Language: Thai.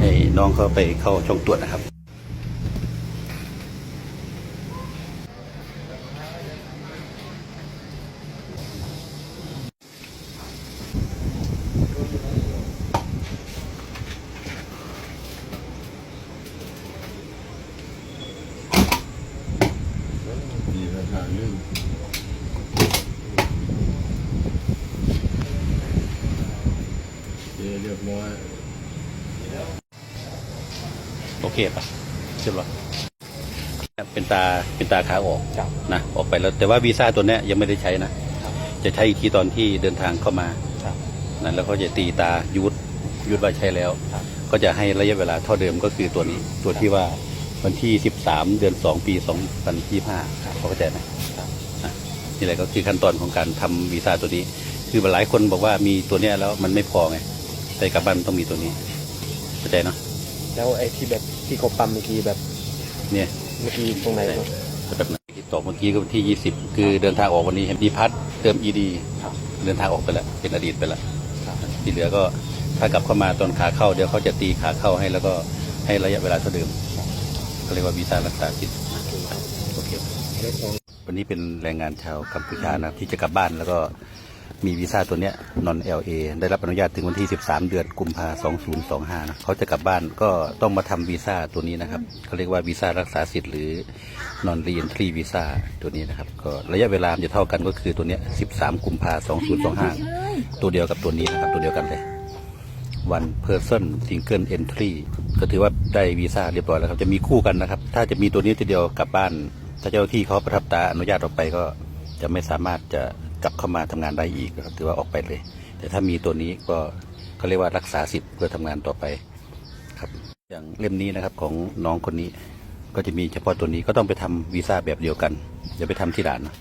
ให้น้องเขาไปเข้าช่องตรวจนะครับเรื่องเรียบร้อย โอเคปะเรียบร้อยเป็นตาเป็นตาขาออกครับนะออกไปแล้วแต่ว่าวีซ่าตัวเนี้ยยังไม่ได้ใช้นะจะใช้อีกทีตอนที่เดินทางเข้ามาครับนั้นแล้วก็จะตีตายุดยุดว่าใช้แล้วครับก็จะให้ระยะเวลาเท่าเดิมก็คือตัวนี้ตัวที่ว่าวันที่ 13 เดือน 2 ปี 2025เขาเข้าใจไหมครับอะนี่แหละก็คือขั้นตอนของการทำวีซ่าตัวนี้ คือหลายคนบอกว่ามีตัวเนี้ยแล้วมันไม่พอไงไปกลับบ้านต้องมีตัวนี้เข้าใจเนาะ แล้วไอ้ที่แบบที่เขาปั๊มเมื่อกี้แบบเนี่ยเมื่อกี้ตรงไหนครับแบบไหนที่ตอบเมื่อกี้ก็วันที่ 20 คือเดินทางออกวันนี้เห็นดีพัทเติม ED ครับเดินทางออกไปแล้วเป็นอดีตไปแล้วครับที่เหลือก็ถ้ากลับเข้ามาตอนขาเข้าเดี๋ยวเขาจะตีขาเข้าให้แล้วก็ให้ระยะเวลาเท่าเดิมก็เรียกว่าวีซ่ารักษาสิทธิ์โอเคแล้วของวันนี้เป็นแรงงานชาวกัมพูชานะครับที่จะกลับบ้านแล้วก็ มีวีซ่าตัวเนี้ยนอน LA ได้รับอนุญาตถึงวันที่ 13 เดือนกุมภา2025นะเขาจะกลับบ้านก็ต้องมาทำวีซ่าตัวนี้นะครับเขาเรียกว่าวีซ่ารักษาสิทธิ์หรือ non reentry visa ตัวนี้นะครับก็ระยะเวลาจะเท่ากันก็คือตัวเนี้ย13 กุมภา2025 ตัวเดียวกับตัวนี้นะครับ ตัวเดียวกันเลย one person single entry ก็ถือว่าได้วีซ่าเรียบร้อยแล้วครับจะมีคู่กันนะครับ ถ้าจะมีตัวนี้ตัวเดียวกลับบ้าน ถ้าเจ้าหน้าที่เขาประทับตาอนุญาตออกไปก็จะไม่สามารถจะ กลับเข้ามาทำงานได้อีกนะครับถือว่าออกไปเลย แต่ถ้ามีตัวนี้ก็เขาเรียกว่ารักษาสิทธิ์เพื่อทำงานต่อไปครับอย่างเล่มนี้นะครับของน้องคนนี้ก็จะมีเฉพาะตัวนี้ก็ต้องไปทำวีซ่าแบบเดียวกันอย่าไปทำที่ด่านนะ